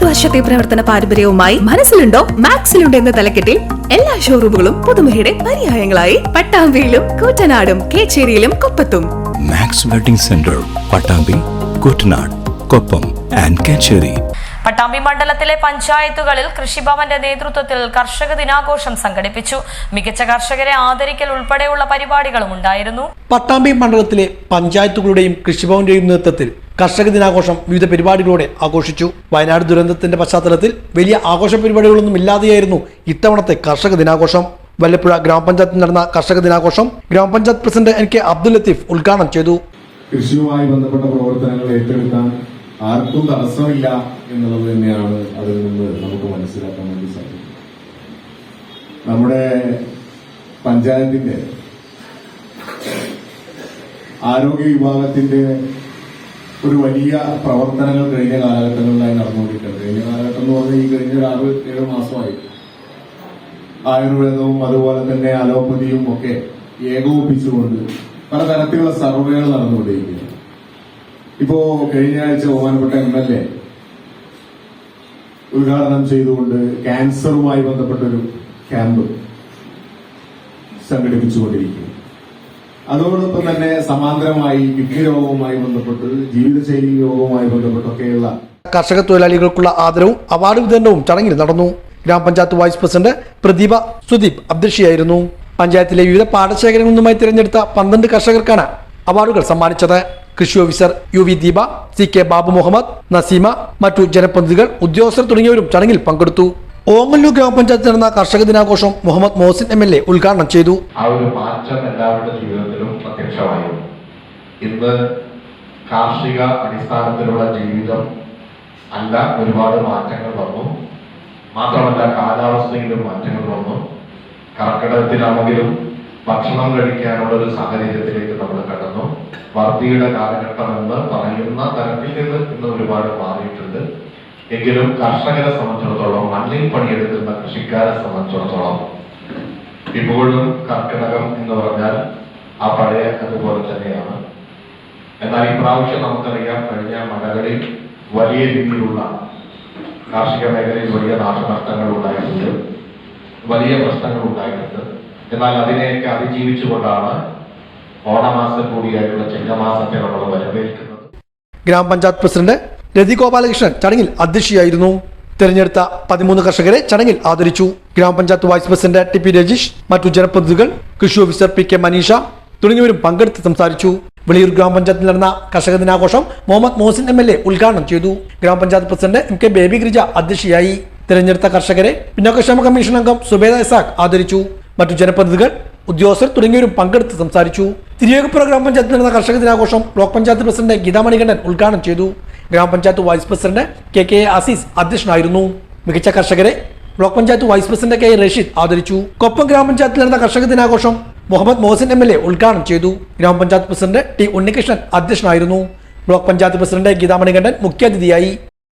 മുപ്പത് വർഷത്തെ പ്രവർത്തന പാരമ്പര്യവുമായി മനസ്സിലുണ്ടോ? മാക്സിലുണ്ടോ എന്ന തലക്കെട്ടിൽ എല്ലാ ഷോറൂമുകളും പുതുമയുടെ പര്യായങ്ങളായി. പട്ടാമ്പിയിലും കൂറ്റനാടും കേച്ചേരിയിലും കൊപ്പത്തും. Max wedding centre Pattambi Koottanad Koppam and Kecheri. Pattambi മണ്ഡലത്തിലെ പഞ്ചായത്തുകളിൽ കൃഷിഭവന്റെ നേതൃത്വത്തിൽ കർഷക ദിനാഘോഷം സംഘടിപ്പിച്ചു. മികച്ച കർഷകരെ ആദരിക്കൽ ഉൾപ്പെടെയുള്ള പരിപാടികളും ഉണ്ടായിരുന്നു. പട്ടാമ്പി മണ്ഡലത്തിലെ പഞ്ചായത്തുകളുടെയും കൃഷിഭവന്റെയും നേതൃത്വത്തിൽ കർഷക ദിനാഘോഷം വിവിധ പരിപാടികളോടെ ആഘോഷിച്ചു. വയനാട് ദുരന്തത്തിന്റെ പശ്ചാത്തലത്തിൽ വലിയ ആഘോഷ പരിപാടികളൊന്നും ഇല്ലാതെയായിരുന്നു ഇത്തവണത്തെ കർഷക ദിനാഘോഷം വല്ലപ്പുഴ ഗ്രാമപഞ്ചായത്തിൽ നടന്ന കർഷക ദിനാഘോഷം ഗ്രാമപഞ്ചായത്ത് president N K Abdul Latheef ഉദ്ഘാടനം ചെയ്തു. കൃഷിയുമായി ബന്ധപ്പെട്ട പ്രവർത്തനങ്ങൾ ഏറ്റെടുക്കാൻ ആർക്കും തടസ്സമില്ല എന്നുള്ളത് തന്നെയാണ് അതിൽ നിന്ന് നമുക്ക് മനസ്സിലാക്കാൻ വേണ്ടി സാധിക്കും. നമ്മുടെ പഞ്ചായത്തിന്റെ ആരോഗ്യ വിഭാഗത്തിന്റെ ഒരു വലിയ പ്രവർത്തനങ്ങൾ കഴിഞ്ഞ കാലഘട്ടങ്ങളിലായി നടന്നുകൊണ്ടിരിക്കുന്നത് കഴിഞ്ഞ കാലഘട്ടം എന്ന് പറഞ്ഞാൽ ഈ കഴിഞ്ഞ ഒരു ആറ് ഏഴ് മാസമായി ആയുർവേദവും അതുപോലെ തന്നെ അലോപ്പതിയും ഒക്കെ ഏകോപിപ്പിച്ചുകൊണ്ട് പലതരത്തിലുള്ള സർവേകൾ നടന്നുകൊണ്ടിരിക്കുകയാണ്. ഇപ്പോ കഴിഞ്ഞ ആഴ്ച ബഹുമാനപ്പെട്ട എം എൽ എ ഉദ്ഘാടനം ചെയ്തുകൊണ്ട് ക്യാൻസറുമായി ബന്ധപ്പെട്ടൊരു ക്യാമ്പ് സംഘടിപ്പിച്ചുകൊണ്ടിരിക്കുന്നു അതോടൊപ്പം തന്നെ സമാന്തരമായി കിഡ്നി രോഗവുമായി ബന്ധപ്പെട്ട് ജീവിതശൈലി രോഗവുമായി ബന്ധപ്പെട്ടൊക്കെയുള്ള കർഷക തൊഴിലാളികൾക്കുള്ള ആദരവും അവാർഡ് വിതരണവും ചടങ്ങിൽ നടന്നു. ഗ്രാമപഞ്ചായത്ത് വൈസ് പ്രസിഡന്റ് പ്രദീപ സുദീപ് അധ്യക്ഷയായിരുന്നു. പഞ്ചായത്തിലെ വിവിധ പാടശേഖരങ്ങളിൽ നിന്നുമായി തിരഞ്ഞെടുത്ത പന്ത്രണ്ട് കർഷകർക്കാണ് അവാർഡുകൾ സമ്മാനിച്ചത്. കൃഷി officer U V Deepa C K Babu Muhammad Naseema മറ്റു ജനപ്രതിനിധികൾ ഉദ്യോഗസ്ഥർ തുടങ്ങിയവരും ചടങ്ങിൽ പങ്കെടുത്തു. ഓങ്ങല്ലൂർ ഗ്രാമപഞ്ചായത്തിൽ നടന്ന കർഷക ദിനാഘോഷം Muhammad Mohsin M L A ഉദ്ഘാടനം ചെയ്തു. ആ ഒരു മാറ്റം എല്ലാവരുടെ ജീവിതത്തിലും പ്രത്യക്ഷമായിരുന്നു. ഇന്ന് കാർഷിക അടിസ്ഥാനത്തിലുള്ള ജീവിതം അല്ല ഒരുപാട് മാറ്റങ്ങൾ വന്നു. മാത്രമല്ല കാലാവസ്ഥയിലും മാറ്റങ്ങൾ വന്നു. കർക്കിടകത്തിലാണെങ്കിലും ഭക്ഷണം കഴിക്കാനുള്ള ഒരു സാഹചര്യത്തിലേക്ക് നമ്മൾ കടന്നു. വർദ്ധിയുടെ കാലഘട്ടം എന്ന് പറയുന്ന തരത്തിൽ നിന്ന് ഇന്ന് ഒരുപാട് മാറിയിട്ടുണ്ട്. എങ്കിലും കർഷകരെ സംബന്ധിച്ചിടത്തോളം മണ്ണിൽ പണിയെടുക്കുന്ന കൃഷിക്കാരെ സംബന്ധിച്ചിടത്തോളം ഇപ്പോഴും കർക്കിടകം എന്ന് പറഞ്ഞാൽ ആ പഴയ അതുപോലെ തന്നെയാണ്. എന്നാൽ ഈ പ്രാവശ്യം നമുക്കറിയാം കഴിഞ്ഞ മഴകളിൽ വലിയ രീതിയിലുള്ള കാർഷിക മേഖലയിൽ വലിയ നാശനഷ്ടങ്ങൾ ഉണ്ടായിട്ടുണ്ട്. വലിയ പ്രശ്നങ്ങൾ ഉണ്ടായിട്ടുണ്ട്. എന്നാൽ അതിനെയൊക്കെ അതിജീവിച്ചുകൊണ്ടാണ് ഓണമാസം കൂടിയായിട്ടുള്ള ചിങ്ങമാസത്തെ നമ്മൾ വരവേൽക്കുന്നത്. ഗ്രാമപഞ്ചായത്ത് പ്രസിഡന്റ് രതി ഗോപാലകൃഷ്ണൻ ചടങ്ങിൽ അധ്യക്ഷയായിരുന്നു. തെരഞ്ഞെടുത്ത പതിമൂന്ന് കർഷകരെ ചടങ്ങിൽ ആദരിച്ചു. ഗ്രാമപഞ്ചായത്ത് vice president T P Rajeesh മറ്റു ജനപ്രതിനിധികൾ കൃഷി ഓഫീസർ പി കെ മനീഷ തുടങ്ങിയവരും പങ്കെടുത്ത് സംസാരിച്ചു. വെളിയൂർ ഗ്രാമപഞ്ചായത്തിൽ നടന്ന കർഷക ദിനാഘോഷം Muhammad Mohsin M L A ഉദ്ഘാടനം ചെയ്തു. ഗ്രാമപഞ്ചായത്ത് president M K Baby Girija അധ്യക്ഷയായി. തെരഞ്ഞെടുത്ത കർഷകരെ പിന്നോക്കക്ഷേമ കമ്മീഷൻ അംഗം സുബേദ ഇസാഖ് ആദരിച്ചു. മറ്റു ജനപ്രതിനിധികൾ ഉദ്യോഗസ്ഥർ തുടങ്ങിയവരും പങ്കെടുത്ത് സംസാരിച്ചു. തിരുവേഗപ്പുറ ഗ്രാമപഞ്ചായത്തിൽ നടന്ന കർഷക ദിനാഘോഷം ബ്ലോക്ക് പഞ്ചായത്ത് പ്രസിഡന്റ് ഗീതാമണികണ്ഠൻ ഉദ്ഘാടനം ചെയ്തു. ഗ്രാമപഞ്ചായത്ത് vice president K K Aziz അധ്യക്ഷനായിരുന്നു. മികച്ച കർഷകരെ block panchayat vice president K Rasheed ആദരിച്ചു. കൊപ്പം ഗ്രാമപഞ്ചായത്തിൽ നടന്ന കർഷക ദിനാഘോഷം Muhammad Mohsin M L A ഉദ്ഘാടനം ചെയ്തു. ഗ്രാമപഞ്ചായത്ത് പ്രസിഡന്റ് ടി ഉണ്ണികൃഷ്ണൻ അധ്യക്ഷനായിരുന്നു. ബ്ലോക്ക് പഞ്ചായത്ത് പ്രസിഡന്റ് ഗീതാമണികണ്ഠൻ മുഖ്യാതിഥിയായി.